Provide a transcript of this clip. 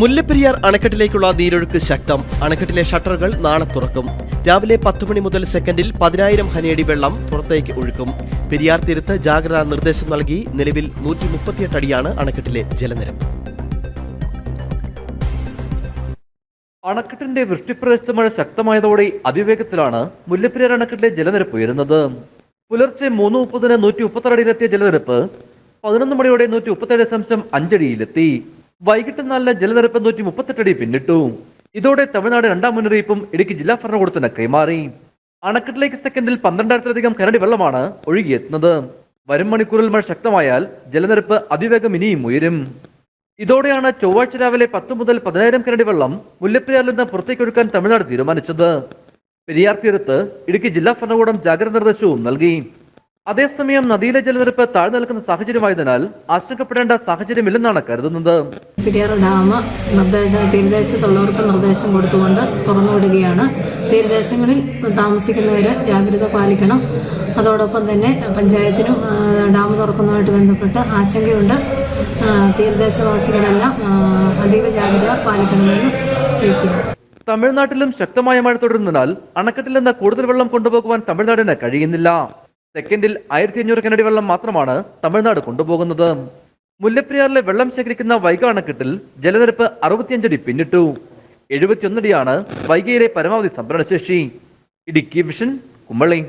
മുല്ലപ്പെരിയാർ അണക്കെട്ടിലേക്കുള്ള നീരൊഴുക്ക് ശക്തം. അണക്കെട്ടിലെ ഷട്ടറുകൾ നാളെ തുറക്കും. രാവിലെ പത്ത് മണി മുതൽ സെക്കൻഡിൽ പതിനായിരം ഹനിയടി വെള്ളം പുറത്തേക്ക് ഒഴുക്കും. പെരിയാർ തീരത്ത് ജാഗ്രതാ നിർദ്ദേശം നൽകി നിലവിൽ നൂറ്റി മുപ്പത്തിയെട്ട് അടിയാണ് അണക്കെട്ടിലെ ജലനിരപ്പ്. അണക്കെട്ടിന്റെ വൃഷ്ടിപ്രദേശത്ത് മഴ ശക്തമായതോടെ അതിവേഗത്തിലാണ് മുല്ലപ്പെരിയാർ അണക്കെട്ടിലെ ജലനിരപ്പ് ഉയരുന്നത്. പുലർച്ചെ മൂന്ന് മുപ്പതിന് നൂറ്റി മുപ്പത്തി അടിയിലെത്തിയ ജലനിരപ്പ് പതിനൊന്ന് മണിയോടെ നൂറ്റി മുപ്പത്തേഴ് ദശാംശം അഞ്ചടിയിലെത്തി. വൈകിട്ട് നാലിന് ജലനിരപ്പ് നൂറ്റി മുപ്പത്തെട്ട് അടി പിന്നിട്ടു. ഇതോടെ തമിഴ്നാട് രണ്ടാം മുന്നറിയിപ്പും ഇടുക്കി ജില്ലാ ഭരണകൂടത്തിന് കൈമാറി. അണക്കെട്ടിലേക്ക് സെക്കൻഡിൽ പന്ത്രണ്ടായിരത്തിലധികം കനടി വെള്ളമാണ് ഒഴുകിയെത്തുന്നത്. വരും മണിക്കൂറിൽ മഴ ശക്തമായാൽ ജലനിരപ്പ് അതിവേഗം ഇനിയും ഉയരും. ഇതോടെയാണ് ചൊവ്വാഴ്ച രാവിലെ പത്ത് മുതൽ പതിനായിരം കനടി വെള്ളം മുല്ലപ്പെരിയാറിൽ നിന്ന് പുറത്തേക്കൊഴുക്കാൻ തമിഴ്നാട് തീരുമാനിച്ചത്. പെരിയാർ തീരത്ത് ഇടുക്കി ജില്ലാ ഭരണകൂടം ജാഗ്രത നിർദ്ദേശവും നൽകി. അതേസമയം നദിയിലെ ജലനിരപ്പ് താഴ്ന്നു നിൽക്കുന്ന സാഹചര്യമായതിനാൽ ആശങ്കപ്പെടേണ്ട സാഹചര്യമില്ലെന്നാണ് കരുതുന്നത്. പിടിയാർ ഡാം നിർദ്ദേശ തീരദേശത്തുള്ളവർക്ക് നിർദ്ദേശം കൊടുത്തുകൊണ്ട് തുറന്നുവിടുകയാണ്. തീരദേശങ്ങളിൽ താമസിക്കുന്നവർ ജാഗ്രത പാലിക്കണം. അതോടൊപ്പം തന്നെ പഞ്ചായത്തിനും ഡാം തുറക്കുന്നതുമായിട്ട് ബന്ധപ്പെട്ട് ആശങ്കയുണ്ട്. തീരദേശവാസികളെല്ലാം അതീവ ജാഗ്രത പാലിക്കണമെന്ന് അറിയിക്കുന്നു തമിഴ്നാട്ടിലും ശക്തമായ മഴ തുടരുന്നതിനാൽ അണക്കെട്ടിൽ നിന്ന് കൂടുതൽ വെള്ളം കൊണ്ടുപോകുവാൻ തമിഴ്നാടിന് കഴിയുന്നില്ല. സെക്കൻഡിൽ ആയിരത്തി അഞ്ഞൂറ് കനടി വെള്ളം മാത്രമാണ് തമിഴ്നാട് കൊണ്ടുപോകുന്നത്. മുല്ലപ്പെരിയാറിലെ വെള്ളം ശേഖരിക്കുന്ന വൈഗ അണക്കെട്ടിൽ ജലനിരപ്പ് അറുപത്തിയഞ്ചടി പിന്നിട്ടു. എഴുപത്തിയൊന്നടിയാണ് വൈഗയിലെ പരമാവധി സംഭരണശേഷി. ഇടുക്കി വിഷൻ കുമ്പളി.